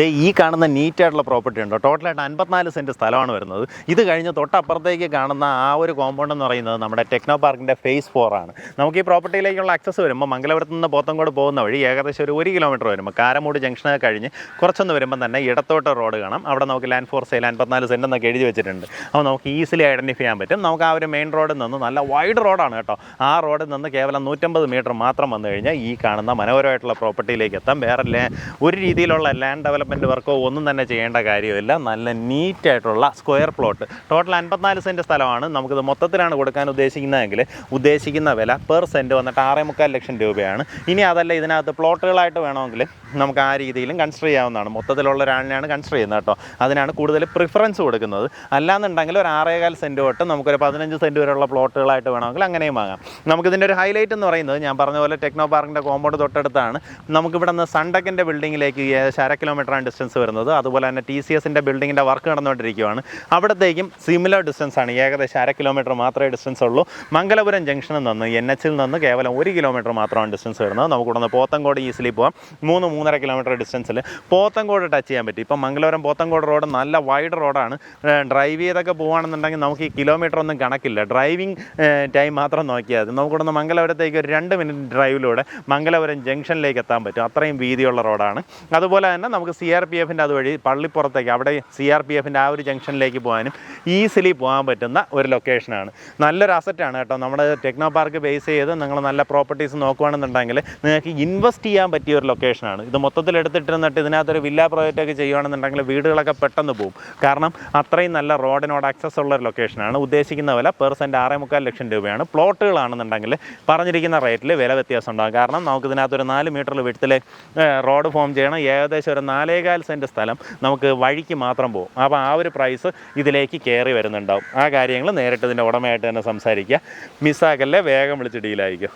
ദേ ഈ കാണുന്ന നീറ്റായിട്ടുള്ള പ്രോപ്പർട്ടി ഉണ്ടോ? ടോട്ടലായിട്ട് അൻപത്തിനാല് സെന്റ് സ്ഥലമാണ് വരുന്നത്. ഇത് കഴിഞ്ഞ് തൊട്ടപ്പുറത്തേക്ക് കാണുന്ന ആ ഒരു കോമ്പൗണ്ട് എന്ന് പറയുന്നത് നമ്മുടെ ടെക്നോ പാർക്കിന്റെ ഫേസ് ഫോർ ആണ്. നമുക്ക് ഈ പ്രോപ്പർട്ടിയിലേക്കുള്ള ആക്സസ് വരുമ്പോൾ മംഗലപുരത്ത് നിന്ന് പോത്തങ്കോട് പോകുന്ന വഴി ഏകദേശം ഒരു ഒരു കിലോമീറ്റർ വരുമ്പോൾ കാരമൂട് ജംഗ്ഷനൊക്കെ കഴിഞ്ഞ് കുറച്ചൊന്ന് വരുമ്പോൾ തന്നെ ഇടത്തോട്ട് റോഡ് കാണാം. അവിടെ നമുക്ക് ലാൻഡ് ഫോർ സെയിൽ അൻപത്തിനാല് സെന്റ് എന്നൊക്കെ എഴുതി വെച്ചിട്ടുണ്ട്. അപ്പോൾ നമുക്ക് ഈസിലി ഐഡന്റിഫൈ ചെയ്യാൻ പറ്റും. നമുക്ക് ആ ഒരു മെയിൻ റോഡിൽ നിന്ന് നല്ല വൈഡ് റോഡാണ് കേട്ടോ. ആ റോഡിൽ നിന്ന് കേവലം നൂറ്റമ്പത് മീറ്റർ മാത്രം വന്നു കഴിഞ്ഞാൽ ഈ കാണുന്ന മനോഹരമായിട്ടുള്ള പ്രോപ്പർട്ടിയിലേക്ക് എത്താം. വേറെ ഒരു രീതിയിലുള്ള ലാൻഡ് ഡെവലപ്മെന്റ് വർക്കോ ഒന്നും തന്നെ ചെയ്യേണ്ട കാര്യമില്ല. നല്ല നീറ്റായിട്ടുള്ള സ്ക്വയർ പ്ലോട്ട് ടോട്ടൽ അൻപത്തിനാല് സെന്റ് സ്ഥലമാണ്. നമുക്കിത് മൊത്തത്തിലാണ് കൊടുക്കാൻ ഉദ്ദേശിക്കുന്നതെങ്കിൽ ഉദ്ദേശിക്കുന്ന വില പെർ സെന്റ് വന്നിട്ട് ആറേ മുക്കാൽ ലക്ഷം രൂപയാണ്. ഇനി അതല്ല ഇതിനകത്ത് പ്ലോട്ടുകളായിട്ട് വേണമെങ്കിൽ നമുക്ക് ആ രീതിയിലും കൺസിഡർ ചെയ്യാവുന്നതാണ്. മൊത്തത്തിലുള്ള ഒരാളിനെയാണ് കൺസിഡർ ചെയ്യുന്നത് കേട്ടോ. അതിനാണ് കൂടുതൽ പ്രിഫറൻസ് കൊടുക്കുന്നത്. അല്ലാന്നുണ്ടെങ്കിൽ ഒരു ആറേകാൽ സെന്റ് തൊട്ട് നമുക്കൊരു പതിനഞ്ച് സെന്റ് വരെയുള്ള പ്ലോട്ടുകളായിട്ട് വേണമെങ്കിൽ അങ്ങനെയും വാങ്ങാം നമുക്കിതിന്റെ ഒരു ഹൈലൈറ്റ് എന്ന് പറയുന്നത് ഞാൻ പറഞ്ഞ പോലെ ടെക്നോ പാർക്കിന്റെ കോമ്പൗണ്ട് തൊട്ടടുത്താണ്. നമുക്കിവിടെ നിന്ന് സൺടെക്കിന്റെ ബിൽഡിങ്ങിലേക്ക് ഏകദേശം അര കിലോമീറ്ററാണ് ഡിസ്റ്റൻസ് വരുന്നത്. അതുപോലെ തന്നെ ടി സി എസിന്റെ ബിൽഡിങ്ങിന്റെ വർക്ക് നടന്നുകൊണ്ടിരിക്കുകയാണ് അവിടത്തേക്കും സിമിലർ ഡിസ്റ്റൻസ് ആണ്. ഏകദേശം അര കിലോമീറ്റർ മാത്രമേ ഡിസ്റ്റൻസ് ഉള്ളൂ. മംഗലപുരം ജംഗ്ഷനിൽ നിന്ന് എൻ എച്ചിൽ നിന്ന് കേവലം ഒരു കിലോമീറ്റർ മാത്രമാണ് ഡിസ്റ്റൻസ് വരുന്നത്. നമുക്ക് നിന്ന് പോത്തങ്കോട് ഈസിലി പോകാം മൂന്ന് മൂന്നര കിലോമീറ്റർ ഡിസ്റ്റൻസിൽ പോത്തങ്കോട് ടച്ച് ചെയ്യാൻ പറ്റും. ഇപ്പം മംഗലപുരം പോത്തങ്കോട് റോഡ് നല്ല വൈഡ് റോഡാണ് ഡ്രൈവ് ചെയ്തൊക്കെ പോകുകയാണെന്നുണ്ടെങ്കിൽ നമുക്ക് ഈ കിലോമീറ്റർ ഒന്നും കണക്കില്ല. ഡ്രൈവിംഗ് ടൈം മാത്രം നോക്കിയാൽ മതി. നമുക്കിവിടെ നിന്ന് മംഗലപുരത്തേക്ക് ഒരു രണ്ട് മിനിറ്റ് ഡ്രൈവിലൂടെ മംഗലപുരം ജംഗ്ഷനിലേക്ക് എത്താൻ പറ്റും. അത്രയും വീതിയുള്ള റോഡാണ് അതുപോലെ തന്നെ നമുക്ക് സി ആർ പി എഫിന്റെ അതുവഴി പള്ളിപ്പുറത്തേക്ക് അവിടെ സി ആർ പി എഫിന്റെ ആ ഒരു ജംഗ്ഷനിലേക്ക് പോകാനും ഈസിലി പോകാൻ പറ്റുന്ന ഒരു ലൊക്കേഷനാണ് നല്ലൊരു അസറ്റാണ് കേട്ടോ. നമ്മുടെ ടെക്നോ പാർക്ക് ബേസ് ചെയ്ത് നിങ്ങൾ നല്ല പ്രോപ്പർട്ടീസ് നോക്കുകയാണെന്നുണ്ടെങ്കിൽ നിങ്ങൾക്ക് ഇൻവെസ്റ്റ് ചെയ്യാൻ പറ്റിയ ഒരു ലൊക്കേഷനാണ് ഇത് മൊത്തത്തിൽ എടുത്തിട്ടിരുന്നിട്ട് ഇതിനകത്തൊരു വില്ലാ പ്രോജക്റ്റൊക്കെ ചെയ്യുകയാണെന്നുണ്ടെങ്കിൽ വീടുകളൊക്കെ പെട്ടെന്ന് പോകും കാരണം അത്രയും നല്ല റോഡിനോട് ആക്സസ് ഉള്ള ഒരു ലൊക്കേഷനാണ് ഉദ്ദേശിക്കുന്ന വില പെർ സെന്റ് ആറേ മുക്കാൽ ലക്ഷം രൂപയാണ്. പ്ലോട്ടുകളാണെന്നുണ്ടെങ്കിൽ പറഞ്ഞിരിക്കുന്ന റേറ്റിൽ വില വ്യത്യാസം ഉണ്ടാകും. കാരണം നമുക്ക് ഇതിനകത്തൊരു നാല് മീറ്ററിൽ വിടത്തിൽ റോഡ് ഫോം ചെയ്യണം. ഏകദേശം ഒരു നാലേകാൽ സെന്റ് സ്ഥലം നമുക്ക് വഴിക്ക് മാത്രം പോകും അപ്പോൾ ആ ഒരു പ്രൈസ് ഇതിലേക്ക് കയറി വരുന്നുണ്ടാവും. ആ കാര്യങ്ങൾ നേരിട്ട് ഇതിന്റെ ഉടമയായിട്ട് തന്നെ സംസാരിക്കുക. മിസ്സാക്കല്ലേ വേഗം വിളിച്ച് ഡീലായിരിക്കും